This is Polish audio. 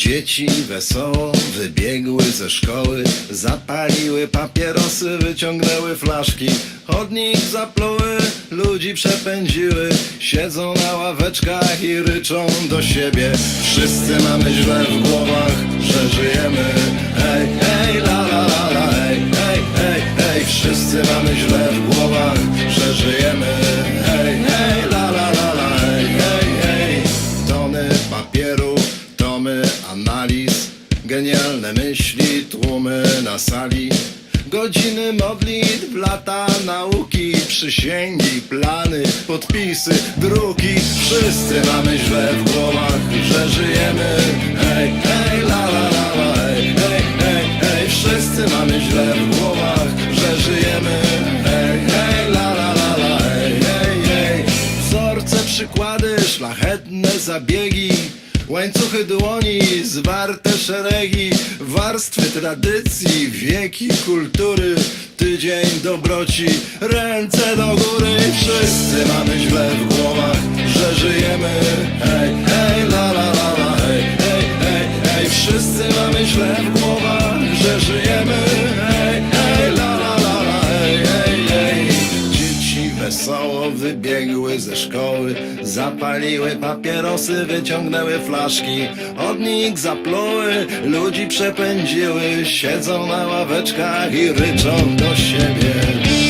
Dzieci wesoło wybiegły ze szkoły, zapaliły papierosy, wyciągnęły flaszki. Chodnik zapluły, ludzi przepędziły, siedzą na ławeczkach i ryczą do siebie. Wszyscy mamy źle w głowach, że żyjemy. Hej, hej, la la la la, hej, hej, hej, hej. Wszyscy mamy źle w głowach, że żyjemy. Hej, hej, la la la la, hej, hej, hej. Tony papieru, tomy analiz, genialne myśli, tłumy na sali. Godziny modlitw, lata nauki, przysięgi, plany, podpisy, druki. Wszyscy mamy źle w głowach, że żyjemy. Hej, hej, la la la la, hej, hej, hej, hej. Wszyscy mamy źle w głowach, że żyjemy. Hej, hej, la la la la. Wzorce, przykłady, szlachetne zabiegi. Łańcuchy dłoni, zwarte szeregi, warstwy tradycji, wieki kultury, tydzień dobroci, ręce do góry. Wszyscy mamy źle w głowach, że żyjemy. Hej, hej, la la la la, hej, hej, hej, hej. Wszyscy mamy źle w głowach, że żyjemy. Wybiegły ze szkoły, zapaliły papierosy, wyciągnęły flaszki, od nich zapluły, ludzi przepędziły, siedzą na ławeczkach i ryczą do siebie.